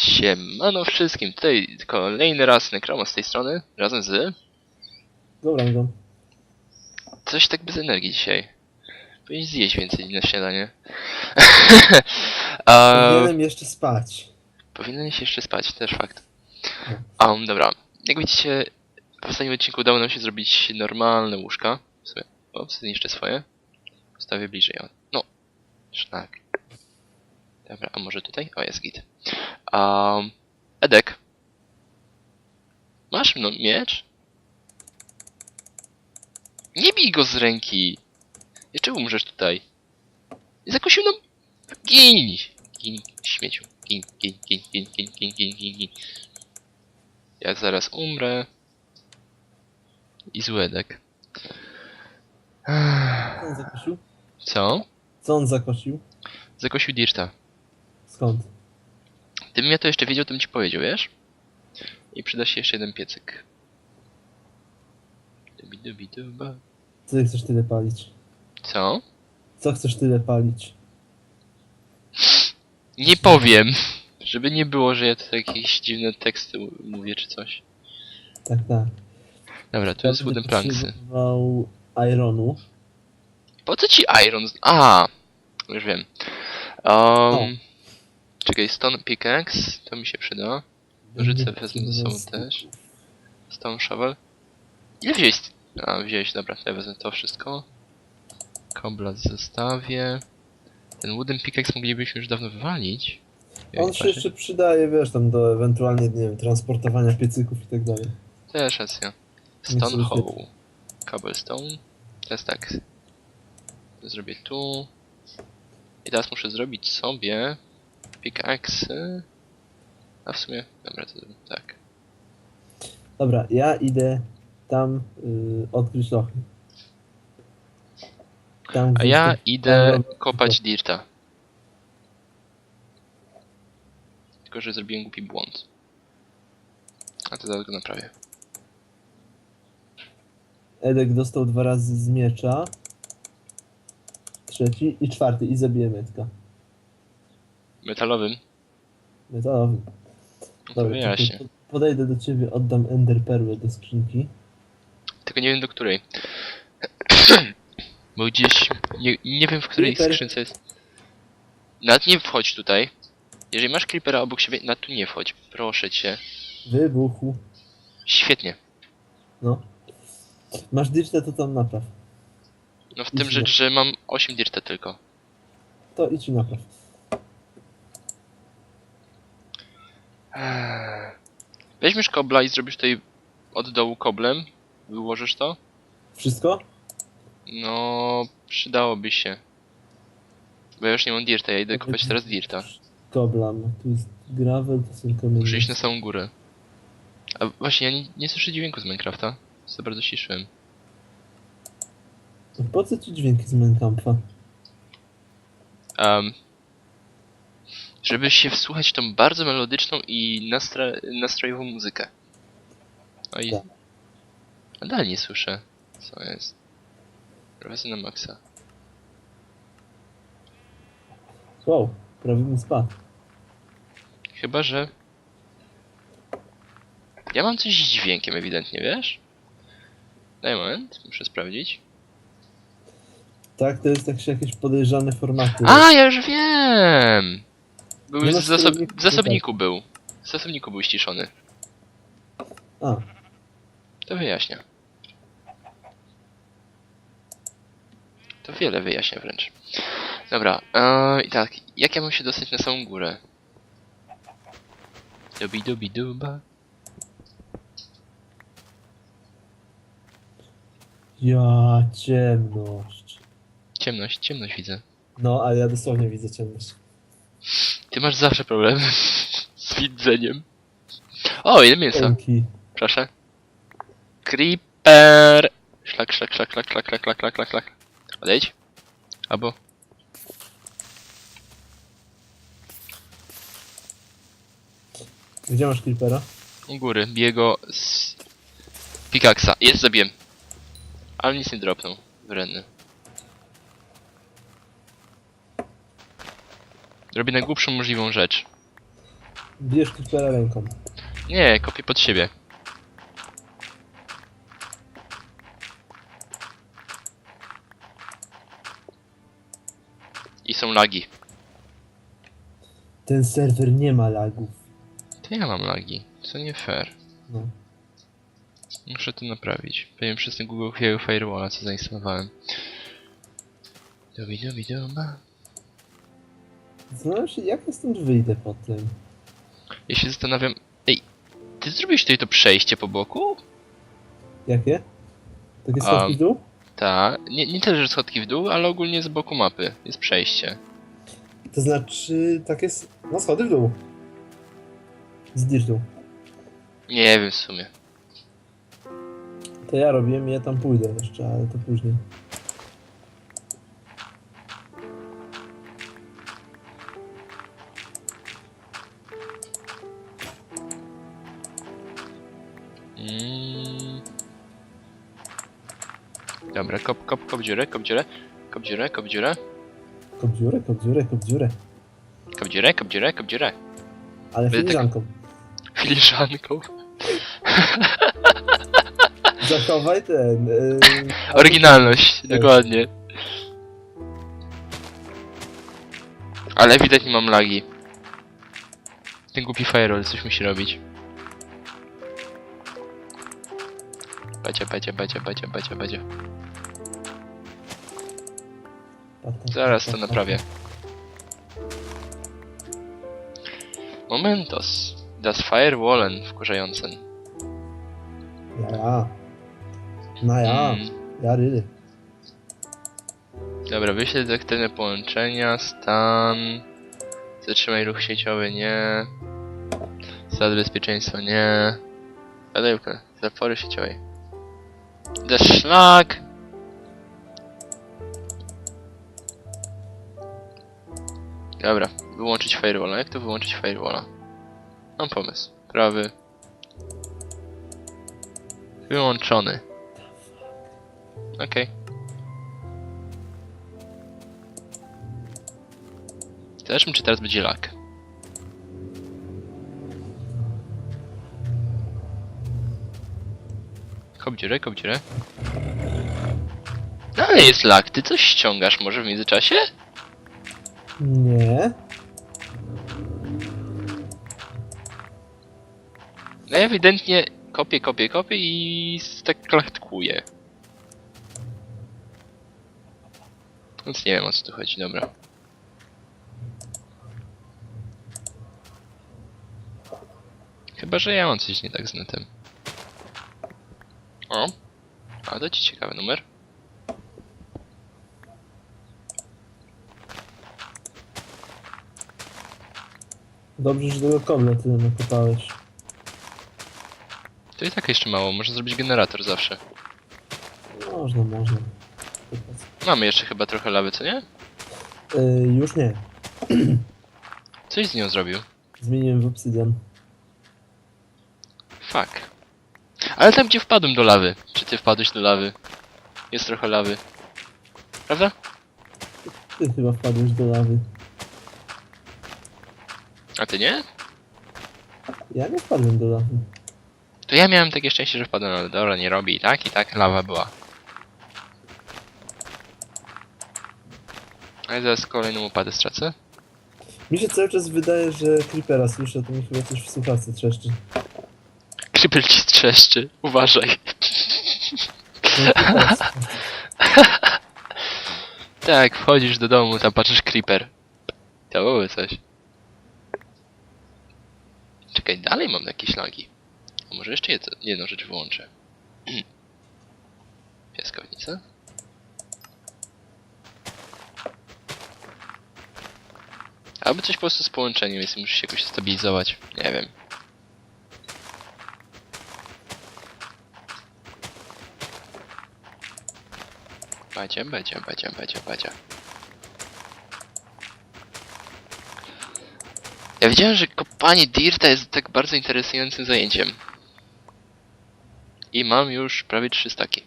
Siemano wszystkim, tutaj kolejny raz Nekromo z tej strony, razem z... Dobra, no. Coś tak bez energii dzisiaj. Powinien zjeść więcej na śniadanie. Powinienem jeszcze spać. powinien się jeszcze spać, też fakt. Um, dobra, jak widzicie, w ostatnim odcinku udało nam się zrobić normalne łóżka. W sumie, o, zniszczę swoje. Postawię bliżej, o. No, szlak. Dobra, a może tutaj? O, jest git. Um, Edek. Masz no, miecz? Nie bij go z ręki! Jeszcze umrzesz tutaj. Zakosił nam... Gin! Gin, śmieciu. Gin, gin, gin, gin, gin, gin, gin, gin, gin. Ja zaraz umrę. I złedek. Co on zakosił? Co? Co on zakosił? Zakosił Dirta. Skąd? Gdybym ja to jeszcze wiedział, to bym ci powiedział, wiesz? I przyda się jeszcze jeden piecyk. Dubi, dubi, duba. Co ty chcesz tyle palić? Co? Co chcesz tyle palić? Nie powiem! Żeby nie było, że ja tutaj jakieś dziwne teksty mówię czy coś. Tak, tak. Dobra, tu jest wooden planksy. Potrzebował ironu. Po co ci iron? A, już wiem. Um, czekaj, stone pickaxe, to mi się przyda. Nożyce wezmę ze sobą też. Stone shovel. Ile wziąłeś? A, wziąłeś, dobra, to ja wezmę to wszystko. Kobla zostawię. Ten wooden pickaxe moglibyśmy już dawno wywalić. Jak On się patrzę. jeszcze przydaje, wiesz, tam do ewentualnie, nie wiem, transportowania piecyków i tak dalej. Też racja. Stone hole. Cobblestone. Teraz tak. Zrobię tu. I teraz muszę zrobić sobie pickaxe. A w sumie, dobra, to tak. Dobra, ja idę tam yy, odkryć lochy. Tam, A ja idę tam- kopać dirta. Tylko, że zrobiłem głupi błąd. A to zaraz go naprawię. Edek dostał dwa razy z miecza. Trzeci i czwarty i zabije Metka. Metalowym? Metalowy. No to Dobra, po- podejdę do ciebie, oddam Ender Perłę do skrzynki. Tylko nie wiem do której. Bo gdzieś. Nie, nie wiem w której Creeper. skrzynce jest. Nad nie wchodź tutaj. Jeżeli masz creepera obok siebie, na tu nie wchodź. Proszę cię. Wybuchu. Świetnie. No. Masz dirta, to tam napraw. No w tym rzecz, że mam 8 dirta tylko. To idź napraw. Weźmiesz kobla i zrobisz tutaj od dołu koblem. Wyłożysz to? Wszystko? No, przydałoby się. Bo ja już nie mam dirta, ja idę kopać teraz dirta. Koblam. Tu jest gravel, to są kamienie. Muszę iść na samą górę. A właśnie, ja nie, nie słyszę dźwięku z Minecrafta. Za bardzo ciszyłem. Po co ci dźwięki z Minecrafta? Um, żeby się wsłuchać w tą bardzo melodyczną i nastra nastrojową muzykę. No i... Tak. Nadal nie słyszę. Co jest? Prawie na maksa. Wow, prawie mi spadł. Chyba, że... Ja mam coś z dźwiękiem ewidentnie, wiesz? Daj moment, muszę sprawdzić. Tak, to jest jakieś, jakieś podejrzane formaty. A, ja już wiem! Był Nie w, masz zasob w zasobniku był. W zasobniku był ściszony. A, To wyjaśnia. To wiele wyjaśnia wręcz. Dobra, e, i tak, jak ja mam się dostać na samą górę? Dubi dubi duba. ja ciemność. Ciemność, ciemność widzę. No, ale ja dosłownie widzę ciemność. Ty masz zawsze problem z widzeniem. O, ile mięsa. Dzięki. Proszę. Creeper! Szlak, szlak, szlak, szlak, szlak, szlak, szlak, szlak, szlak, szlak. Odejdź. Albo... Gdzie masz creepera? U góry, bije go z... Pikaksa. Jest, zabiłem. Ale nic nie dropnął. Wredny. Robię najgłupszą możliwą rzecz. Bierz creepera ręką. Nie, kopię pod siebie. I są lagi. Ten serwer nie ma lagów. To ja mam lagi. Co nie fair. No. Muszę to naprawić. Pewnie przez ten Google Hero Firewalla, co zainstalowałem. Dobi, dobi, doba. Się, jak ja stąd wyjdę potem. Ja się zastanawiam... Ej, ty zrobiłeś tutaj to przejście po boku? Jakie? Takie schodki w dół? Tak. Nie, nie tyle, że schodki w dół, ale ogólnie z boku mapy. Jest przejście. To znaczy, takie... s- No schody w dół. Zbierz dół. Nie wiem w sumie. To ja robiłem i ja tam pójdę jeszcze, ale to później. Mm. Dobra, kop, kop, kop dziurę, kop dziurę. Kop dziurę, kop dziurę. Kop dziurę, kop dziurę, kop dziurę. Kop dziurę, kop dziurę, kop dziurę. Ale Będę tak- filiżanką. Filiżanką. Zachowaj ten... Yy, Oryginalność, dokładnie. Ale ewidentnie mam lagi. Ten głupi firewall coś musi robić. Bacia, bacia, bacia, bacia. pa, pa, Zaraz to naprawię. Momentos. Das Firewallen wkurzającen. Ja, ja. No ja, Mm. ja rydy. Dobra, wyślij detektywne połączenia, stan... Zatrzymaj ruch sieciowy, nie... Stan bezpieczeństwa, nie... Radełka, zapory sieciowej. The szlak! Dobra, wyłączyć firewalla. Jak to wyłączyć firewalla? Mam pomysł. Prawy. Wyłączony. Okej. Zobaczmy, czy teraz będzie lag. Kop dziurę, kop dziurę. No ale jest lag, ty coś ściągasz może w międzyczasie? Nie. No ewidentnie kopię, kopię, kopię i tak klachtkuje. Więc nie wiem o co tu chodzi, dobra. Chyba, że ja mam coś nie tak z netem. O! A to ci ciekawy numer. Dobrze, że tego kobla tyle nakopałeś. To i tak jeszcze mało, można zrobić generator zawsze. Można, można. Mamy jeszcze chyba trochę lawy, co nie? Yy, już nie. Coś z nią zrobił. Zmieniłem w obsydian. Fuck. Ale tam gdzie wpadłem do lawy. Czy ty wpadłeś do lawy? Jest trochę lawy. Prawda? Ty chyba wpadłeś do lawy. A ty nie? Ja nie wpadłem do lawy. To ja miałem takie szczęście, że wpadłem, ale dobra, nie robi i tak, i tak lawa była. Ale zaraz kolejną upadę stracę. Mi się cały czas wydaje, że creepera słyszę, to mi chyba coś w słuchawce trzeszczy. Krypel ci strzeszczy, uważaj. Tak, wchodzisz do domu, tam patrzysz creeper. To byłoby coś. Czekaj, dalej mam jakieś lagi. A może jeszcze jedną rzecz wyłączę. Piaskownica? Albo coś po prostu z połączeniem, więc muszę się jakoś stabilizować. Nie wiem. Bacia, bacia, bacia, bacia, bacia. Ja wiedziałem, że kopanie dirta jest tak bardzo interesującym zajęciem. I mam już prawie trzy staki.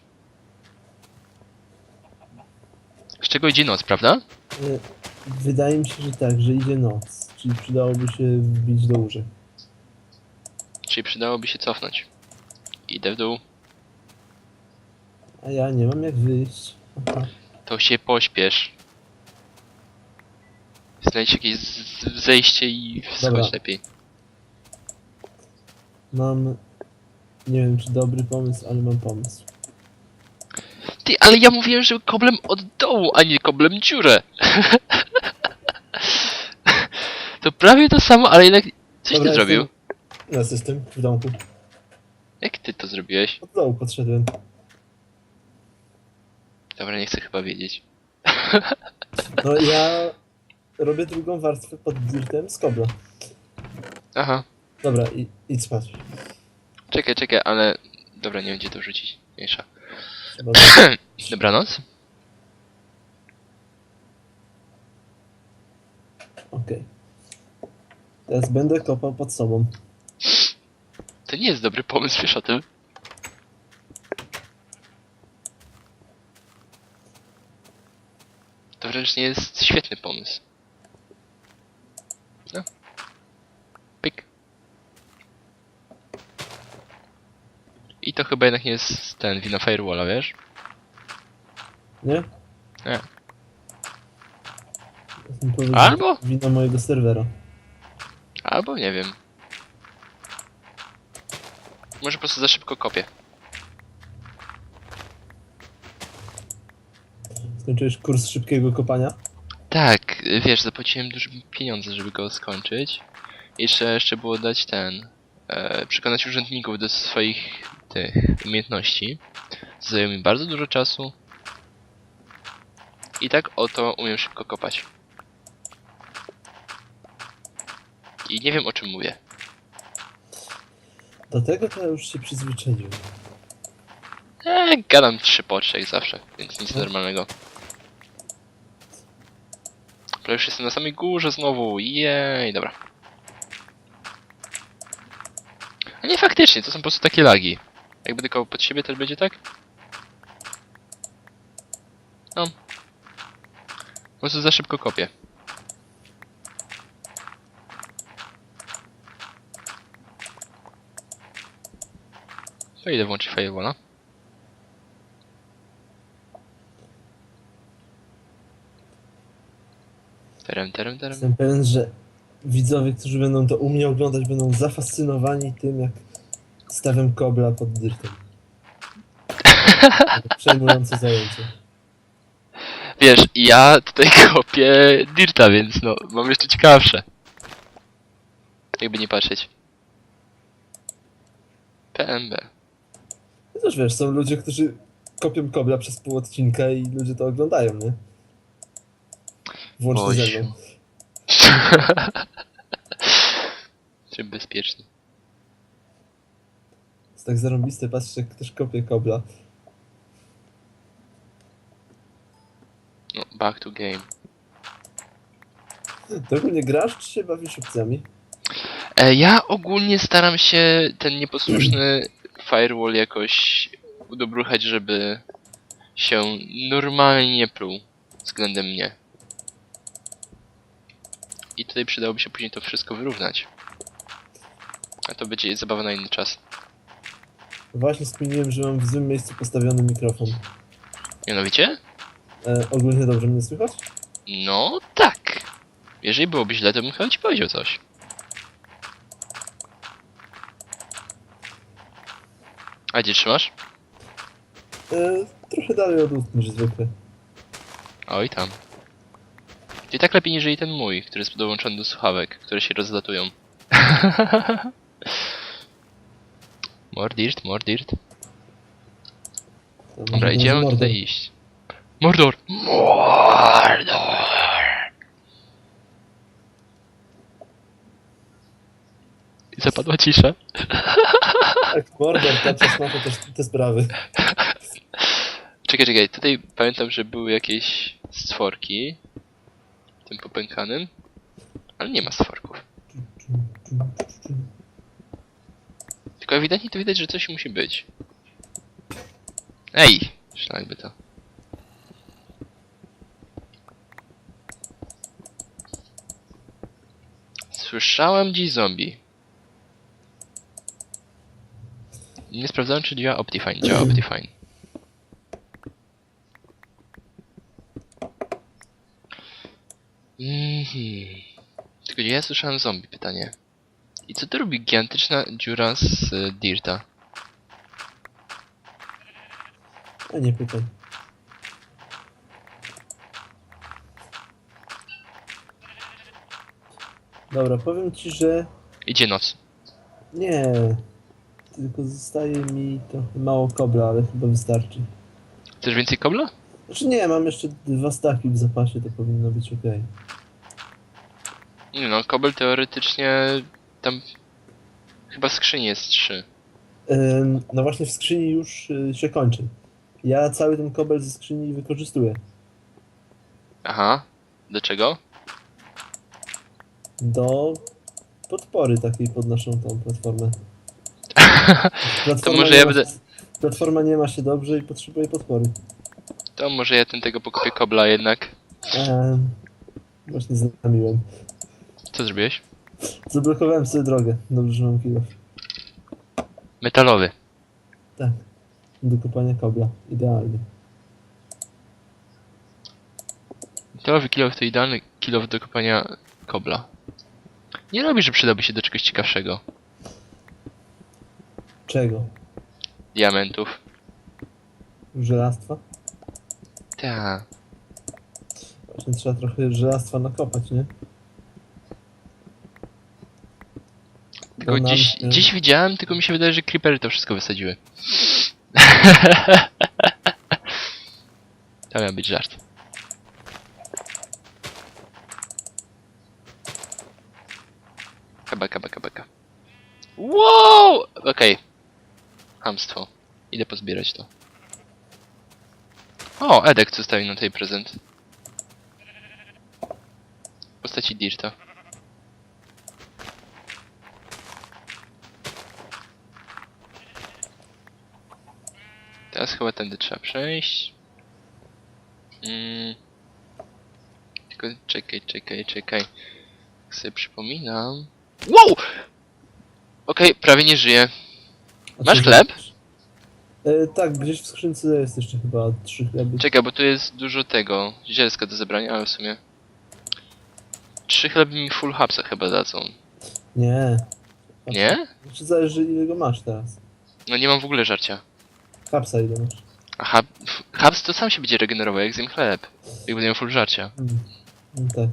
Z czego idzie noc, prawda? Y, Wydaje mi się, że tak, że idzie noc. Czyli przydałoby się wbić do łóżek. Czyli przydałoby się cofnąć. Idę w dół. A ja nie mam jak wyjść. To się pośpiesz. Znajdź jakieś z- zejście i Dobra. lepiej. Mam... Nie wiem, czy dobry pomysł, ale mam pomysł. Ty, ale ja mówiłem, że koblem od dołu, a nie koblem dziurę. to prawie to samo, ale jednak... Coś Dobra, ty zrobił? jestem- Ja jestem w domku. Jak ty to zrobiłeś? Od dołu podszedłem. Dobra, nie chcę chyba wiedzieć. No ja robię drugą warstwę pod dirtem z kobla. Aha. Dobra, i, idź spać. Czekaj, czekaj, ale... Dobra, nie będzie to rzucić. Mniejsza. Dobranoc. Okej. Teraz będę kopał pod sobą. To nie jest dobry pomysł, wiesz o tym? To wręcz nie jest świetny pomysł. No. Pyk. I to chyba jednak nie jest ten wina Firewalla, wiesz? Nie? Nie. Powiedzieć, Albo? Wina mojego serwera. Albo nie wiem. Może po prostu za szybko kopię. Skończyłeś kurs szybkiego kopania? Tak, wiesz, zapłaciłem duże pieniądze, żeby go skończyć. I trzeba jeszcze było dać ten. E, przekonać urzędników do swoich tych umiejętności. Zajęło mi bardzo dużo czasu. I tak oto umiem szybko kopać. I nie wiem o czym mówię. Do tego to ja już się przyzwyczaiłem. Eee, gadam trzy po trzech zawsze, więc nic normalnego. Ale już jestem na samej górze znowu, jej, dobra. A nie, faktycznie, to są po prostu takie lagi. Jak będę koło pod siebie, też będzie tak? No. Po prostu za szybko kopię. To idę włączyć firewalla. Terem, terem, terem. Jestem pewien, że widzowie, którzy będą to u mnie oglądać, będą zafascynowani tym, jak stawiam kobla pod dirtem. To Przejmujące zajęcie. Wiesz, ja tutaj kopię Dirta, więc no, mam jeszcze ciekawsze. Jakby nie patrzeć. PMB. No też wiesz, są ludzie, którzy kopią kobla przez pół odcinka i ludzie to oglądają, nie? Włącznie ze Oj. mną. Czym bezpieczny. Jest tak zarąbiste, patrzcie, jak ktoś kopie kobla. No, back to game. To ogólnie grasz, czy się bawisz opcjami? E, ja ogólnie staram się ten nieposłuszny firewall jakoś udobruchać, żeby się normalnie pluł względem mnie. I tutaj przydałoby się później to wszystko wyrównać. A to będzie zabawa na inny czas. Właśnie skminiłem, że mam w złym miejscu postawiony mikrofon. Mianowicie? E, ogólnie dobrze mnie słychać? No tak. Jeżeli byłoby źle, to bym chyba ci powiedział coś. A gdzie trzymasz? E, trochę dalej od ust niż zwykle. Oj tam. I tak lepiej niż ten mój, który jest dołączony do słuchawek, które się rozlatują. more dirt, more dirt. To Dobra, idziemy tutaj iść. Mordor! Mordor! I zapadła cisza. Tak, Mordor, ta czasnocha też te sprawy. Czekaj, czekaj, tutaj pamiętam, że były jakieś stworki tym popękanym, ale nie ma stworków. Tylko ewidentnie to widać, że coś musi być. Ej! Szlak by to. Słyszałem dziś zombie. Nie sprawdzałem, czy działa Optifine. Działa Optifine. Mhm. Tylko ja słyszałem zombie pytanie. I co to robi gigantyczna dziura z y, Dirta? A nie pytaj. Dobra, powiem ci, że Idzie noc. nie. Tylko zostaje mi trochę mało kobla, ale chyba wystarczy. Chcesz więcej kobla? Znaczy nie, mam jeszcze dwa staki w zapasie, to powinno być ok. Nie no, kobel teoretycznie tam chyba w skrzyni jest trzy. Ym, no właśnie w skrzyni już y, się kończy. Ja cały ten kobel ze skrzyni wykorzystuję. Aha. Do czego? Do podpory takiej pod naszą tą platformę. Platforma może nie ja ma- będę- Platforma nie ma się dobrze i potrzebuje podpory. To może ja ten tego pokopię kobla jednak. Eee, właśnie znamiłem. Co zrobiłeś? Zablokowałem sobie drogę. Dobrze, że mam kilo. Metalowy. Tak. Do kopania kobla. Idealnie. Metalowy kilow to idealny kilow do kopania kobla. Nie robi, że przydałby się do czegoś ciekawszego. Czego? Diamentów. Żelastwa? Ta. Właśnie trzeba trochę żelastwa nakopać, nie? Tylko No gdzieś, się- gdzieś widziałem, tylko mi się wydaje, że creepery to wszystko wysadziły. to miał być żart. Kabaka, baka, baka. Wow! Okej. Hamstwo. Idę pozbierać to. O, Edek zostawił na tej prezent. W postaci Dirta. Teraz chyba tędy trzeba przejść. Mm. Tylko czekaj, czekaj, czekaj. Jak sobie przypominam. Wow! Okej, prawie nie żyję. A Masz chleb? E, tak, gdzieś w skrzynce jest jeszcze chyba trzy chleby. Czekaj, bo tu jest dużo tego. Zielska do zebrania, ale w sumie. Trzy chleby mi full hubsa chyba dadzą. Nie. Nie? Znaczy zależy ile go masz teraz. No nie mam w ogóle żarcia. Masz? Aha, f- hubs to sam się będzie regenerował, jak zjem chleb. Jak będę miał full żarcia. Mm. No tak.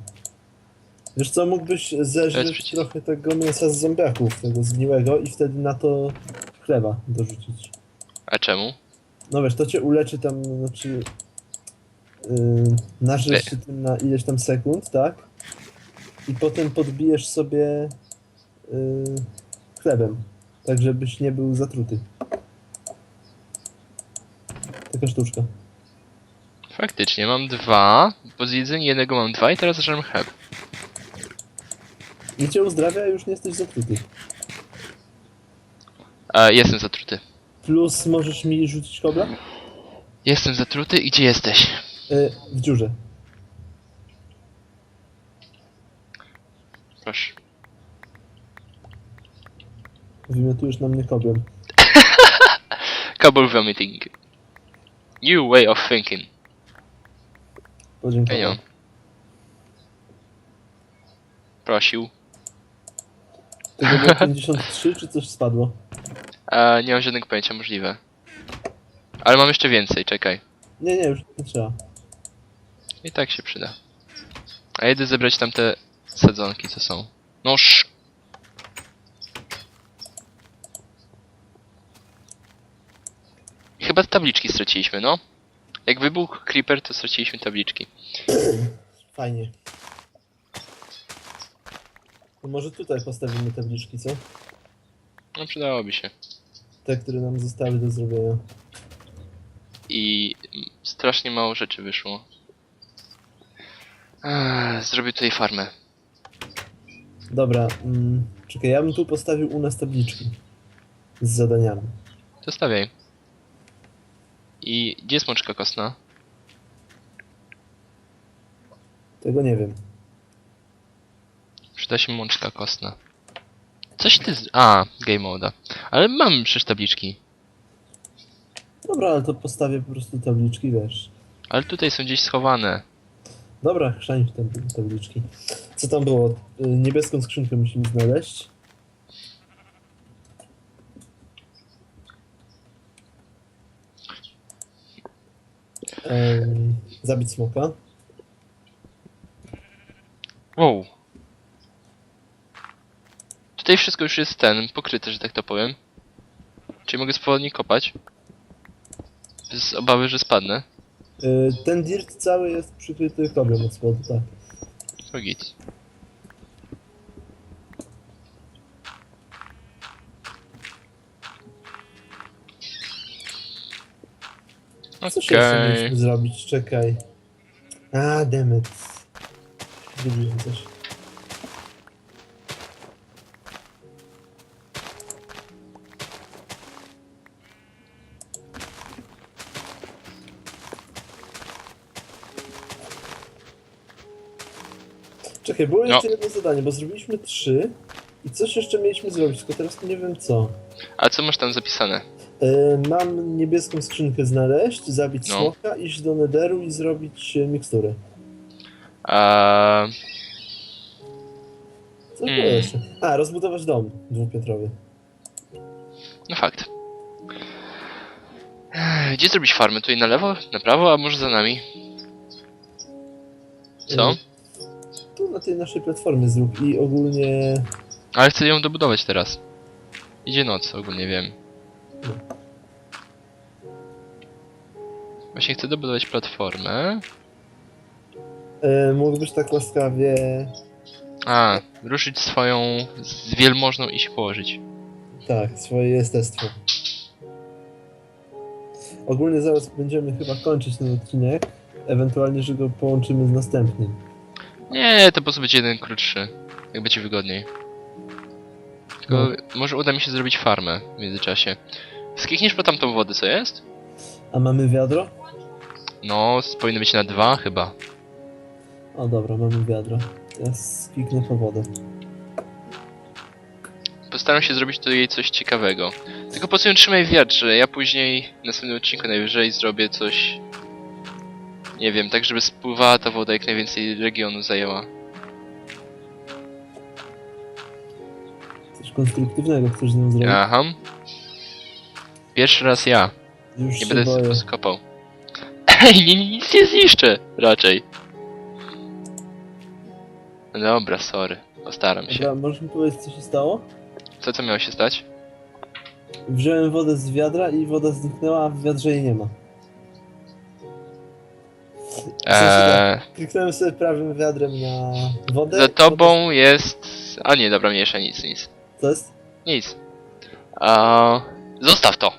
Wiesz co, mógłbyś zeżreć przycisk. trochę tego mięsa z zombiaków, tego zgniłego i wtedy na to chleba dorzucić. A czemu? No wiesz, to cię uleczy tam, znaczy... Yy, nażreć się tym na ileś tam sekund, tak? I potem podbijesz sobie yy, chlebem, tak żebyś nie był zatruty. Taka sztuczka. Faktycznie, mam dwa. Po zjedzeniu jednego mam dwa i teraz żem chleb. I cię uzdrawia, już nie jesteś zatruty. A, jestem zatruty. Plus możesz mi rzucić kobla? Jestem zatruty i gdzie jesteś? Yy, w dziurze. Proszę. Wymiotujesz na mnie koblem. Couple vomiting. New way of thinking. Podziękuję. Prosił. Było 53, czy coś spadło? A, nie mam żadnego pojęcia, możliwe. Ale mam jeszcze więcej, czekaj. Nie, nie, już nie trzeba. I tak się przyda. A jedę zebrać tamte sadzonki, co są. No Chyba tabliczki straciliśmy, no. Jak wybuchł creeper, to straciliśmy tabliczki. Fajnie. No może tutaj postawimy tabliczki, co? No przydałoby się. Te, które nam zostały do zrobienia. I strasznie mało rzeczy wyszło. Zrobię tutaj farmę. Dobra, mm, czekaj, ja bym tu postawił u nas tabliczki. Z zadaniami. To stawiaj. I gdzie jest mączka kostna? Tego nie wiem. Przyda się mączka kostna. Coś ty z... A, game moda. Ale mam przecież tabliczki. Dobra, ale to postawię po prostu tabliczki, wiesz. Ale tutaj są gdzieś schowane. Dobra, chrzanić te tabliczki. Co tam było? Y, Niebieską skrzynkę musimy znaleźć. Em, zabić smoka. Wow. Tutaj wszystko już jest ten, pokryte, że tak to powiem. Czyli mogę swobodnie kopać. Z obawy, że spadnę. Y, Ten dirt cały jest przykryty koblem od spodu, tak. To git. Coś jeszcze Okej. mieliśmy zrobić, czekaj. A, demet. Widziałem coś. Czekaj, było No. jeszcze jedno zadanie, bo zrobiliśmy trzy i coś jeszcze mieliśmy zrobić, tylko teraz nie wiem co. A co masz tam zapisane? E, mam niebieską skrzynkę znaleźć, zabić No. smoka, iść do nederu i zrobić e, mikstury. A, Co Mm. było jeszcze? A, rozbudować dom dwupiętrowy. no fakt. Gdzie zrobić farmę? Tutaj na lewo, na prawo, a może za nami? Co? E, Tu na tej naszej platformie zrób i ogólnie... Ale chcę ją dobudować teraz. Idzie noc, ogólnie wiem. Właśnie chcę dobudować platformę. E, mógłbyś tak łaskawie... A, ruszyć swoją z wielmożną i się położyć. Tak, swoje jestestwo. Ogólnie zaraz będziemy chyba kończyć ten odcinek. Ewentualnie, że go połączymy z następnym. Nie, to po prostu będzie jeden krótszy. Jak będzie wygodniej. Tylko może uda mi się zrobić farmę w międzyczasie. Skikniesz po tamtą wodę, co jest? A mamy wiadro? No, s- powinno być na dwa chyba. O dobra, mamy wiadro. Teraz kliknę po wodę. Postaram się zrobić tutaj coś ciekawego. Tylko po co ją trzymaj w wiatrze? Ja później w następnym odcinku najwyżej zrobię coś... Nie wiem, tak żeby spływała ta woda jak najwięcej regionu zajęła. Coś konstruktywnego chcesz z nią zrobić? Aha. Pierwszy raz ja. Już Nie się będę boję. sobie skopał. Ej, nie, nic nie zniszczę raczej. No Dobra, sorry. Postaram się. Dobra, możesz mi powiedzieć, co się stało? Co co miało się stać? Wziąłem wodę z wiadra i woda zniknęła, a w wiadrze jej nie ma. Eee, Kliknąłem sobie prawym wiadrem na wodę. za tobą jest... A nie, dobra, mniejsza, nic, nic. Co jest? Nic. A, zostaw to!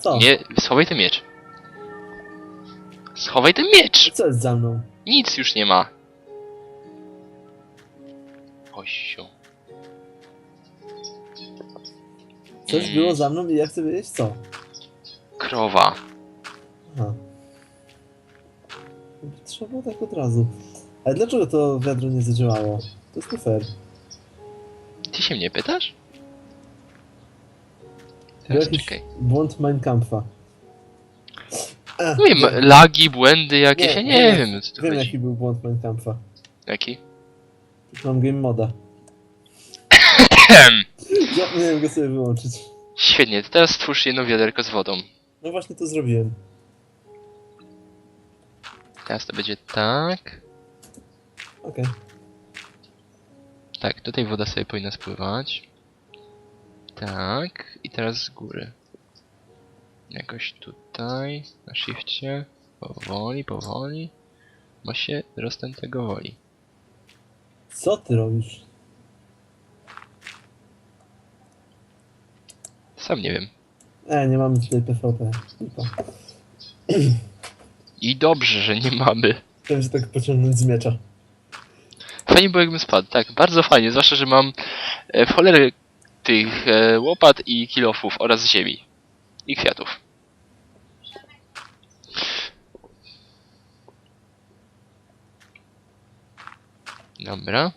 Co? Nie, schowaj ten miecz. Schowaj ten miecz! Co jest za mną? Nic już nie ma. Osiu. Coś Mm. było za mną i ja chcę wiedzieć co. Krowa. Aha. Trzeba było tak od razu. Ale dlaczego to wiadro nie zadziałało? To jest nie fair. Ty się mnie pytasz? Teraz Jakiś czekaj. błąd Mein Kampfa. A, Nie wiem, lagi, błędy jakieś, ja nie wiem, o co tu wiem chodzi. jaki był błąd Mein Kampfa. Jaki? Mam game moda. Zapomniałem go sobie wyłączyć. Świetnie, to teraz stwórz jedno wiaderko z wodą. No właśnie to zrobiłem. Teraz to będzie tak. Okej. Tak, tutaj woda sobie powinna spływać. Tak, i teraz z góry. Jakoś tutaj, na shifcie. Powoli, powoli. Ma się roztem tego woli. Co ty robisz? Sam nie wiem. E, nie mamy tutaj PvP. Lipa. I dobrze, że nie mamy. Chciałem się tak pociągnąć z miecza. Fajnie było jakbym spadł, tak, bardzo fajnie, zwłaszcza, że mam e, w cholerę tych e, łopat i kilofów oraz ziemi. I kwiatów. Dobra.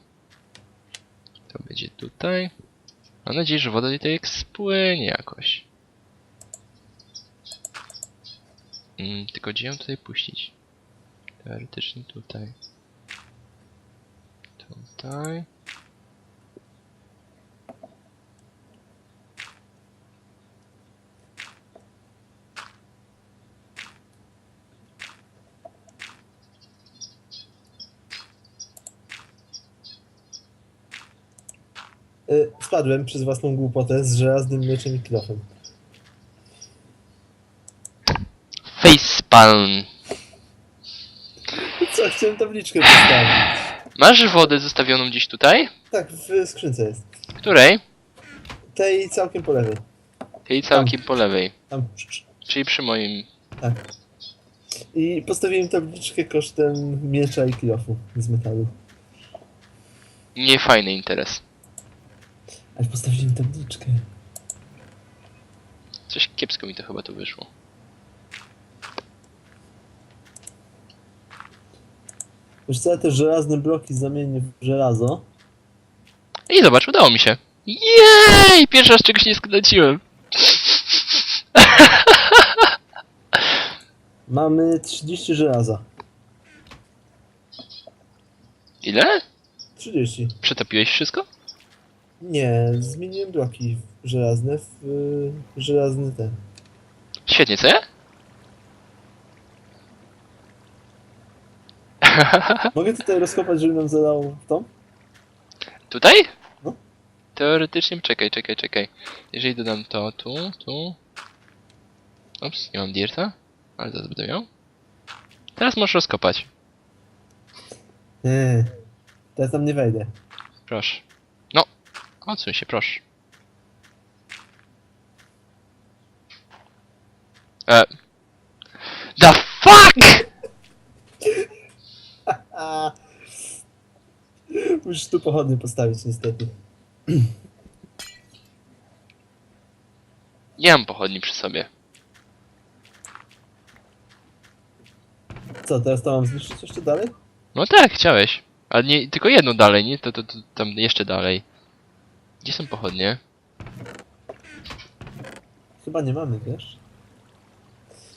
To będzie tutaj. Mam nadzieję, że woda tutaj spłynie jakoś. Mm, tylko gdzie ją tutaj puścić? Teoretycznie tutaj. Tutaj. Y, spadłem przez własną głupotę z żelaznym mieczem i kilofem. Facepalm. Co, chciałem tabliczkę postawić. Masz wodę zostawioną gdzieś tutaj? Tak, w skrzynce jest. Której? Tej całkiem po lewej. Tej całkiem po lewej. Tam. Czyli przy moim. Tak. I postawiłem tabliczkę kosztem miecza i kilofu z metalu. Niefajny interes. Ale postawiłem tabliczkę. Coś kiepsko mi to chyba tu wyszło. Wiesz co, ja te żelazne bloki zamienię w żelazo. I zobacz, udało mi się. Jej! Pierwszy raz czegoś nie skręciłem. Mamy 30 żelaza. Ile? 30. Przetopiłeś wszystko? Nie, zmieniłem bloki żelazne w y, żelazny ten. Świetnie, co ja? Mogę tutaj rozkopać, żeby nam zadał tą? Tutaj? No. Teoretycznie, czekaj, czekaj, czekaj. Jeżeli dodam to tu, tu. Ups, nie mam dirta, ale zaraz będę miał. Teraz możesz rozkopać. Nie. Teraz tam nie wejdę. Proszę. No, odsuń się, proszę. E. The fuck! Musisz tu pochodnie postawić niestety. Nie mam pochodni przy sobie. Co, teraz to mam zniszczyć jeszcze dalej? No tak, chciałeś. Ale nie, tylko jedno dalej, nie? To, to, to tam jeszcze dalej. Gdzie są pochodnie? Chyba nie mamy, wiesz?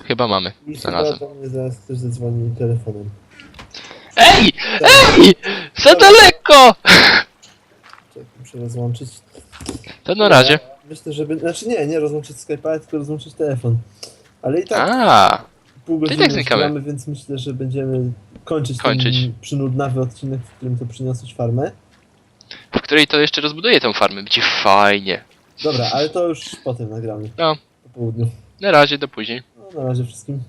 Chyba mamy. Chyba Znalazłem. do mnie zaraz ktoś zadzwoni telefonem. Ej! Ej! Za daleko! Czekaj, muszę rozłączyć. To na razie. Myślę, że... by- Znaczy nie, nie rozłączyć Skype'a, tylko rozłączyć telefon. Ale i tak A, pół godziny tak znikamy. gramy, więc myślę, że będziemy kończyć, Kończyć. ten przynudnawy odcinek, w którym to przyniosłeś farmę. w której to jeszcze rozbuduję tę farmę. Będzie fajnie. Dobra, ale to już potem nagramy. No. Po południu. Na razie, do później. No, na razie wszystkim.